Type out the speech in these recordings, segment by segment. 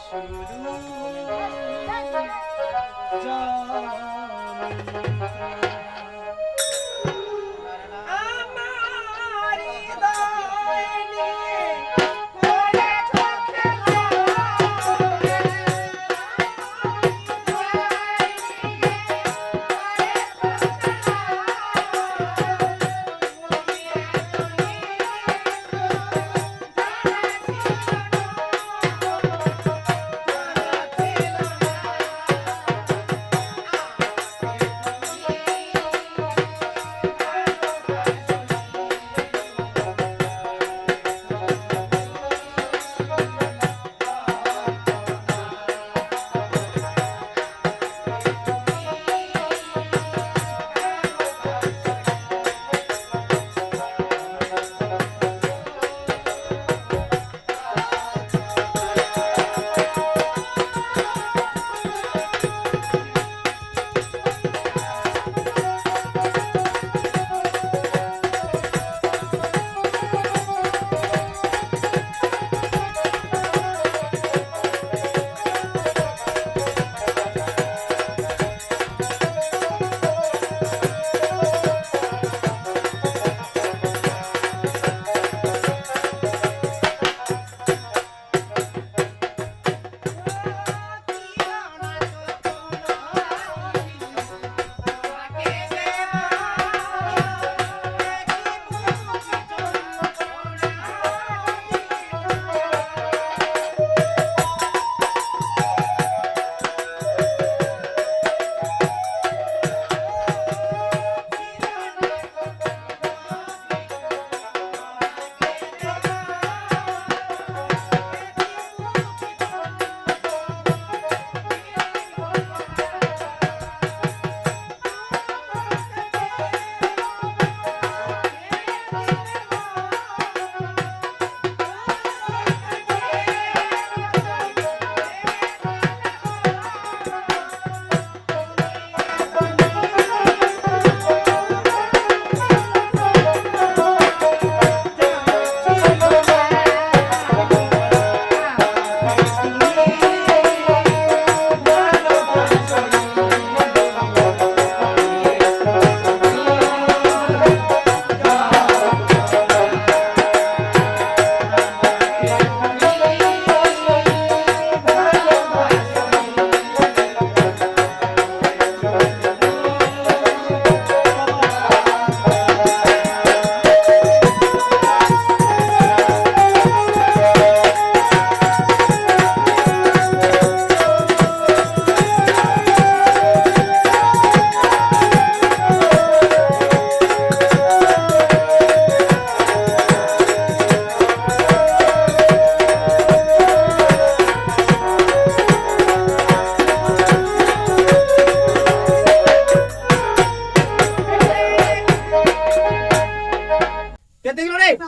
শুরু আমার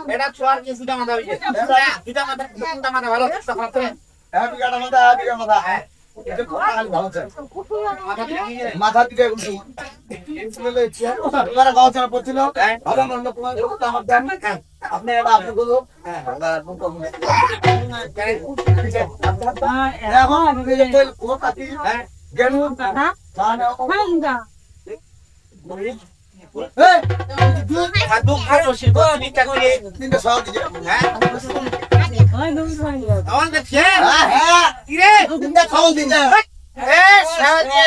এটা ছোয়ার কি সুদা মাথা হইছে মাথা সুদা মাথা ভালো সুদা মাথা ভালো। আছে মাথা দিকে পড়ছিল? আপনি এটা আপনি গুলো হ্যাঁ এখন আমি যে তেল কো কাটি হ্যাঁ গেলু হ্যাঁ হ্যাঁ হ্যাঁ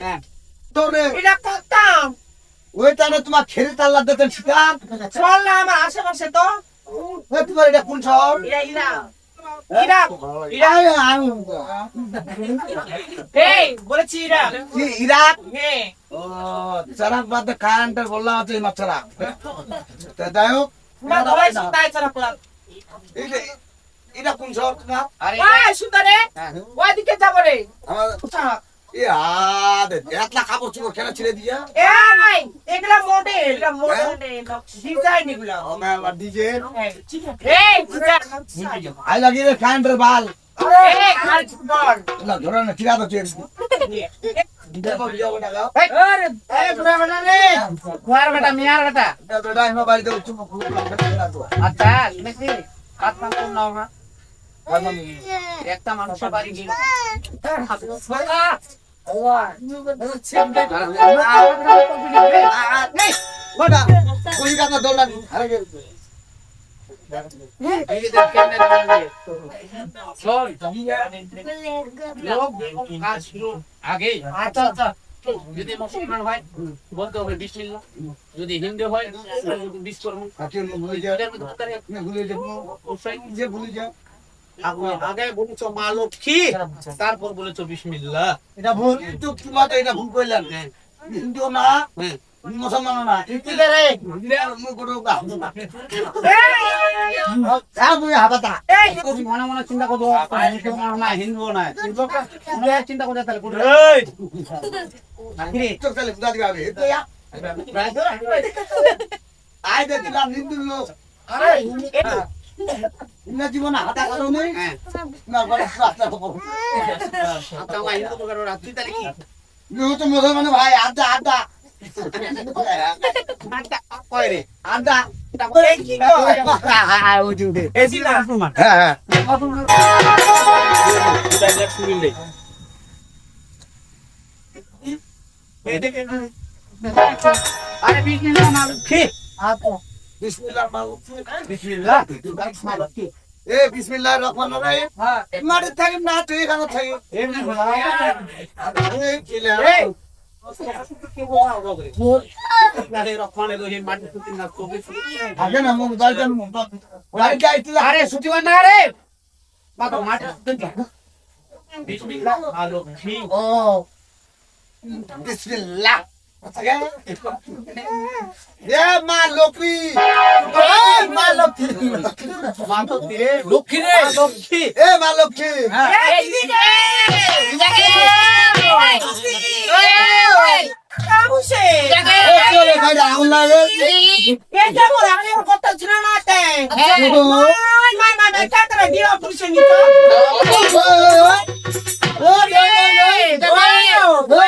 হ্যাঁ ওইটা না তোমার খেরে তাল্লা দিতেন শিকার চল না আমার আশেপাশে তো তোমার এটা কোন শহর হ্যাঁ। চারাক বাদে কারেন্টের বললাম আছে এই মাছরা যাই হোক। এটা কোন শহর? আরে ওই সুতারে ওইদিকে যাব রে। আমার এতলা কাপড় চোপড় কেন ছেড়ে দিয়া? এই এগুলা মডেল এটা মডেল ডিজাইন এগুলা। এই আই লাগি রে বাল। কাল না ধরে না আরে আমার বাড়িতে উচ্চ মুখ লাগবে আচ্ছা একটা মানুষের বাড়ি আগে আচ্ছা আচ্ছা যদি মুসলমান হয় বলতে হবে বিসমিল্লাহ যদি হিন্দু হয় বিশ্বকর্ম ভুলে যা এদের মধ্যে ভুলে যা আগে আগে বলেছ মা লক্ষ্মী? তারপর বলেছ বিসমিল্লাহ। এটা ভুল। কিন্তু তোমার তো এটা ভুল করলেন হ্যাঁ হিন্দু না হ্যাঁ। মুসলমান না। ঠিক রে মুখ করো গা তুমি মনে মনে চিন্তা করো মুসলমান না হিন্দু না চিন্তা করে তাহলে চোখ তাহলে বুঝা দিবে আরে তো ইয়া আই দে দিলাম হিন্দু লোক। আরে জীবন হাতা কারও নেই। হ্যাঁ। না বড় রাস্তা তো আচ্ছা আমার হিন্দু প্রকার রাত্রি তাহলে কি? নিউ তো মুসলমান ভাই আড্ডা আড্ডা। আচ্ছা কয় রে? আড্ডা। এই কি কয় এসি না হ্যাঁ হ্যাঁ। আরে বিসমিল্লাহ মা লক্ষ্মী বিসমিল্লাহ মালুক বিসমিল্লাহ হ্যাঁ। মাটি থাকি না তুই এখানে থাকি। আরে সুতিবার না রে বাবা মাটি বিসমিল্লাহ। মা লক্ষ্মী ও বিসমিল্লাহ এ মা লক্ষ্মী এ মা লক্ষ্মী মা তো রে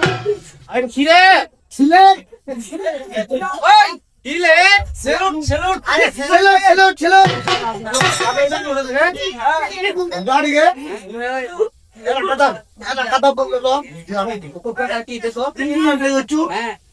বিলে ছিলে আছে হ্যাঁ ও যে খাবা চিকা ওই বেচালি হ্যাঁ এ লাগে তো ওরে কিছু দেখা আমি